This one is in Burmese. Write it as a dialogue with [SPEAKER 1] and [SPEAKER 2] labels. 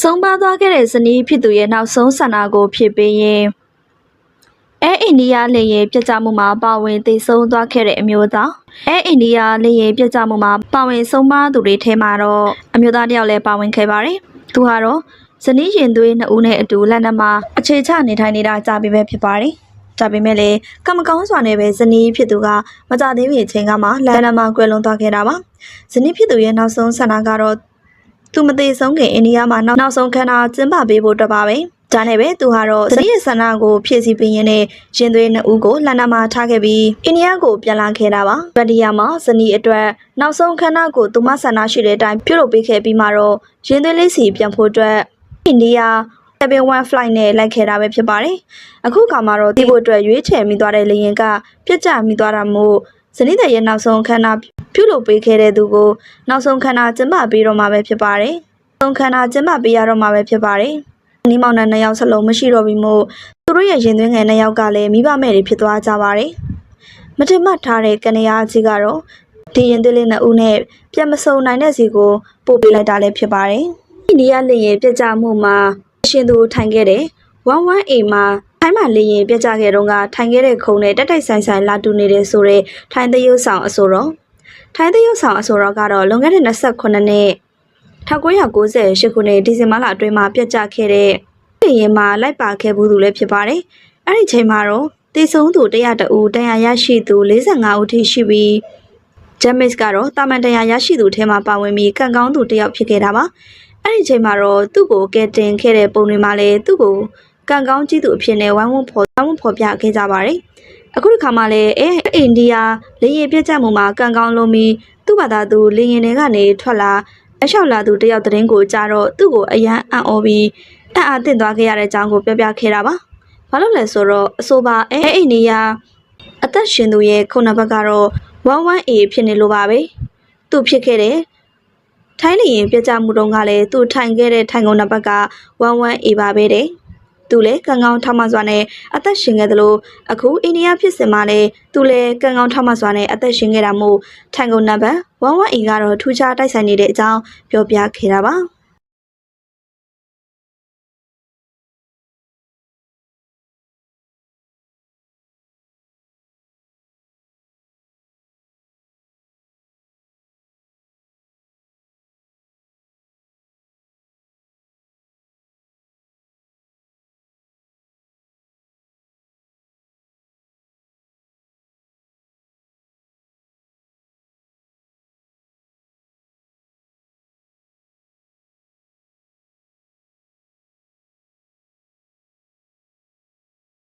[SPEAKER 1] ဆုံးပါသွားခဲ့တဲ့ဇနီးဖြစ်သူရဲ့နောက်ဆုံးဆန္ဒကိုဖြစ်ပေးရင်အဲအိန္ဒိယလေယာဉ်ပြတ်ကျမှုမှာပါဝင်သိဆုံးသွားခဲ့တဲ့အမျိုးသားအဲအိန္ဒိယလေယာဉ်ပြတ်ကျမှုမှာပါဝင်ဆုံးပါသူတွေထဲမှာတော့အမျိုးသားတစ်ယောက်လည်းပါဝင်ခဲ့ပါတယ်သူဟာတော့ဇနီးရင်သွေးနှစ်ဦးနဲ့အတူလက်နက်မှာအခြေချနေထိုင်နေတာကြာပြီပဲဖြစ်ပါတယ်ဒါပေမဲ့လည်းကမကောင်းစွာနဲ့ပဲဇနီးဖြစ်သူကမကြသေးမီအချိန်ကမှလက်နက်မှာကွယ်လွန်သွားခဲ့တာပါဇနီးဖြစ်သူရဲ့နောက်ဆုံးဆန္ဒကတော့ သူမသေးဆုံးခင်အိန္ဒိယမှာနောက်နောက်ဆုံးခန္ဓာကျင်းပပေးဖို့အတွက်ပါပဲဒါနဲ့ပဲသူဟာတော့ဇနီးရဲ့ဆန္ဒကိုဖြည့်ဆည်းပေးရင်းနဲ့ရင်သွေးနှစ်ဦးကိုလန်နာမှာထားခဲ့ပြီးအိန္ဒိယကိုပြန်လာခဲ့တာပါဗတ်ဒီယာမှာဇနီးအတွက်နောက်ဆုံးခန္ဓာကိုသူမဆန္ဒရှိတဲ့အတိုင်းပြုလုပ်ပေးခဲ့ပြီးမှတော့ရင်သွေးလေးစီပြန်ဖို့အတွက်အိန္ဒိယ71 flight နဲ့လိုက်ခဲ့တာပဲဖြစ်ပါတယ်အခုခါမှာတော့ဒီဖို့အတွက်ရွေးချယ်မိသွားတဲ့လေယာဉ်ကပြတ်ကျမိသွားတာမို့ဇနီးတဲ့ရဲ့နောက်ဆုံးခန္ဓာ ပြုလုပ်ပေးခဲ့တဲ့သူကိုနောက်ဆုံးခန္ဓာကျင်းပပေးတော့မှာပဲဖြစ်ပါတယ်။ဆုံးခန္ဓာကျင်းပပေးရတော့မှာပဲဖြစ်ပါတယ်။နီးမောင်နှံနှစ်ယောက်စလုံးမရှိတော့ပြီမို့သူတို့ရဲ့ရင်သွင်းငယ်နှစ်ယောက်ကလည်းမိဘမဲ့တွေဖြစ်သွားကြပါတယ်။မတင်မှတ်ထားတဲ့ကနေရာကြီးကတော့ဒီရင်သွင်းလေးနှစ်ဦးနဲ့ပြတ်မစုံနိုင်တဲ့စီကိုပို့ပေးလိုက်တာလည်းဖြစ်ပါတယ်။ဒီနေရာလေရင်ပြတ်ကြမှုမှာအရှင်သူထိုင်ခဲ့တဲ့ 11A မှာထိုင်းမှာလေရင်ပြတ်ကြခဲ့တော့ကထိုင်ခဲ့တဲ့ခုံနဲ့တက်တိုက်ဆိုင်ဆိုင်လာတူနေတဲ့ဆိုတဲ့ထိုင်းသရုပ်ဆောင်အဆိုတော့ ထိုင်းသရုပ်ဆောင်အဆိုတော်ကတော့လွန်ခဲ့တဲ့28နှစ်1998ခုနှစ်ဒီဇင်ဘာလအတွင်းမှာပြတ်ကျခဲ့တဲ့ပြည်ရင်မှာလိုက်ပါခဲ့ဘူးသူလည်းဖြစ်ပါတယ်။အဲ့ဒီချိန်မှာတော့တည်ဆုံးသူ100ဦးတရားရရှိသူ45ဦးထိရှိပြီးဂျမစ်ကတော့တာမန်တရားရရှိသူထဲမှာပါဝင်ပြီးကံကောင်းသူတစ်ယောက်ဖြစ်ခဲ့တာပါ။အဲ့ဒီချိန်မှာတော့သူ့ကိုကဲတင်ခဲ့တဲ့ပုံတွေမှာလည်းသူ့ကိုကံကောင်းကြီးသူအဖြစ်နဲ့ဝိုင်းဝန်းဖော်ဝိုင်းဝန်းဖော်ပြခဲ့ကြပါတယ်။ အခုဒီခါမှလည်းအဲအိန္ဒိယလေရင်ပြတ်ကျမှုမှာကံကောင်းလုံးပြီးသူ့ဘာသာသူလေရင်တွေကနေထွက်လာအလျှောက်လာသူတယောက်သတင်းကိုကြားတော့သူ့ကိုအယမ်းအံ့ဩပြီးအံ့အားသင့်သွားခဲ့ရတဲ့အကြောင်းကိုပြောပြခဲ့တာပါ။ဘာလို့လဲဆိုတော့အဆိုပါအဲအိန္ဒိယအသက်ရှင်သူရဲ့ခုနဘက်ကတော့ 11A ဖြစ်နေလို့ပါပဲ။သူဖြစ်ခဲ့တဲ့ထိုင်းလေရင်ပြတ်ကျမှုတုန်းကလည်းသူထိုင်ခဲ့တဲ့ထိုင်ကုန်နံပါတ်က 11A ပါပဲတဲ့။ သူလည်းကံကောင်းထမစွာနဲ့အသက်ရှင်ခဲ့သလိုအခုအိန္ဒိယဖြစ်စဉ်မှာလည်းသူလည်းကံကောင်းထမစွာနဲ့အသက်ရှင်ခဲ့တာမို့ထိုင်ကုန်နံပါတ်11 E ကတော့ထူးခြားတိုက်ဆိုင်နေတဲ့အကြောင်းပြောပြခဲ့တာပါ